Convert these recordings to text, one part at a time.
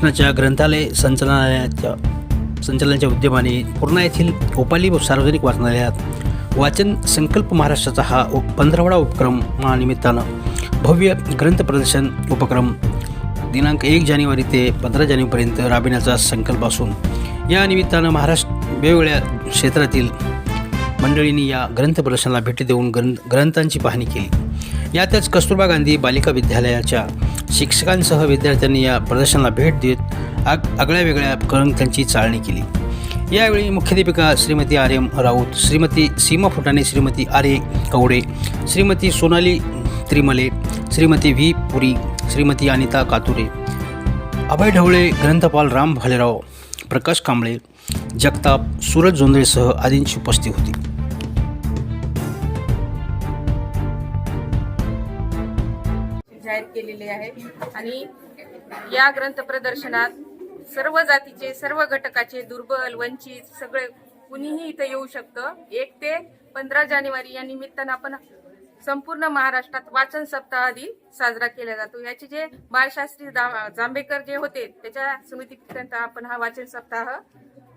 शासनाच्या ग्रंथालय संचालनालयाच्या संचालनाच्या उद्यमाने पूर्णा येथील ओपाली सार्वजनिक वाचनालयात वाचन संकल्प महाराष्ट्राचा हा उप पंधरावडा उपक्रमानिमित्तानं भव्य ग्रंथ प्रदर्शन उपक्रम दिनांक एक जानेवारी ते पंधरा जानेवारीपर्यंत राबविण्याचा संकल्प असून या निमित्तानं महाराष्ट्र वेगवेगळ्या क्षेत्रातील मंडळींनी या ग्रंथ प्रदर्शनाला भेटी देऊन ग्रंथ ग्रंथांची पाहणी केली. यातच कस्तुरबा गांधी बालिका विद्यालयाच्या शिक्षकांसह विद्यार्थ्यांनी या प्रदर्शनाला भेट देत आग आगळ्या वेगळ्या ग्रंथांची चाळणी केली. यावेळी मुख्याध्यापिका Shrimati R M Raut Shrimati Seema Phutane Shrimati R A Kawade Shrimati Sonali Trimale Shrimati V. Puri Shrimati Anita Kature Abhay Dhawale ग्रंथपाल Ram Bhalerao Prakash Kamble Jagtap Suraj जोंधळेसह आदींची उपस्थिती होती. जाहीर केलेले आहे. आणि या ग्रंथ प्रदर्शनात सर्व जातीचे सर्व घटकाचे दुर्बल वंचित सगळे कुणीही इथं येऊ शकतं. एक ते पंधरा जानेवारी या निमित्तानं आपण संपूर्ण महाराष्ट्रात वाचन सप्ताह आधी साजरा केला जातो. याचे जे बाळशास्त्री जांभेकर जे होते त्याच्या स्मृतीपर्यंत आपण हा वाचन सप्ताह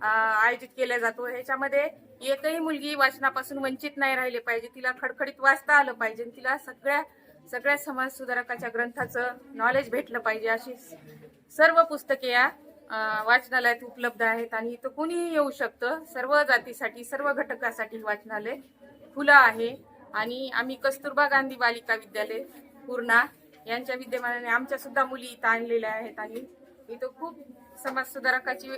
आयोजित केला जातो. ह्याच्यामध्ये एकही मुलगी वाचनापासून वंचित नाही राहिले पाहिजे. तिला खडखडीत वाचता आलं पाहिजे. तिला सगळ्या सगळ्या समाजसुधारकाच्या ग्रंथाचं नॉलेज भेटलं पाहिजे अशी सर्व पुस्तके या वाचनालयात उपलब्ध आहेत आणि इथं कोणीही येऊ शकतं. सर्व जातीसाठी सर्व घटकासाठी वाचनालय खुलं आहे. आणि आम्ही कस्तुरबा गांधी बालिका विद्यालय पूर्णा यांच्या विद्यमानाने आमच्या सुद्धा मुली इथं आणलेल्या आहेत. आणि इथं खूप समाजसुधारकाची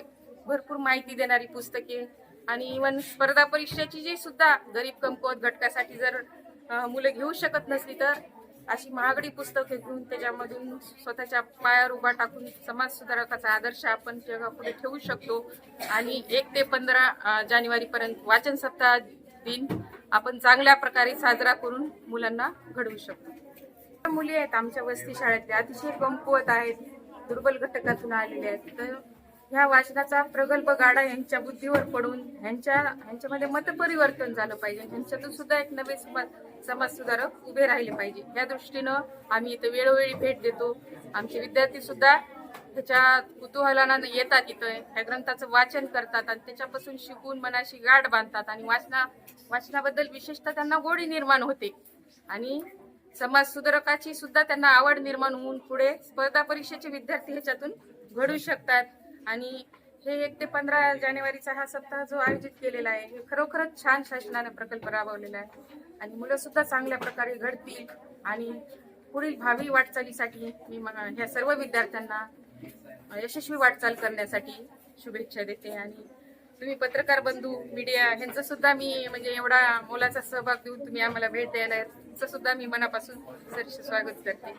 भरपूर माहिती देणारी पुस्तके आणि इवन स्पर्धा परीक्षेची जी सुद्धा गरीब कमकुवत घटकासाठी जर मुलं घेऊ शकत नसली तर अशी महागडी पुस्तके घेऊन त्याच्यामधून स्वतःच्या पायावर उभा टाकून समाज सुधारकाचा आदर्श आपण जगापुढे ठेवू शकतो आणि एक ते पंधरा जानेवारीपर्यंत वाचन सप्ताह दिन आपण चांगल्या प्रकारे साजरा करून मुलांना घडवू शकतो. मुली आहेत आमच्या वस्ती शाळेतल्या अतिशय कमकुवत आहेत दुर्बल घटकातून आलेले आहेत. तर ह्या वाचनाचा प्रगल्भ गाडा यांच्या बुद्धीवर पडून ह्यांच्या ह्यांच्यामध्ये मतपरिवर्तन झालं पाहिजे. ह्यांच्यातून सुद्धा एक नवे समाज समाज सुधारक उभे राहिले पाहिजे. या दृष्टीनं आम्ही इथं वेळोवेळी भेट देतो. आमचे विद्यार्थी सुद्धा त्याच्या कुतूहलानं येतात इथं. ह्या ग्रंथाचं वाचन करतात आणि त्याच्यापासून शिकून मनाशी गाठ बांधतात आणि वाचना वाचनाबद्दल विशेषतः त्यांना गोडी निर्माण होते. आणि समाज सुधारकाची सुद्धा त्यांना आवड निर्माण होऊन पुढे स्पर्धा परीक्षेचे विद्यार्थी ह्याच्यातून घडू शकतात. आणि हे एक ते पंधरा जानेवारीचा हा सप्ताह जो आयोजित केलेला आहे हे खरोखरच छान शासनाने प्रकल्प राबवलेला आहे. आणि मुलं सुद्धा चांगल्या प्रकारे घडतील आणि पुढील भावी वाटचालीसाठी मी म- ह्या सर्व विद्यार्थ्यांना यशस्वी वाटचाल करण्यासाठी शुभेच्छा देते. आणि तुम्ही पत्रकार बंधू मीडिया ह्यांचा सुद्धा मी म्हणजे एवढा मोलाचा सहभाग देऊन तुम्ही आम्हाला भेट द्यायला सुद्धा मी मनापासून सहर्ष स्वागत करते.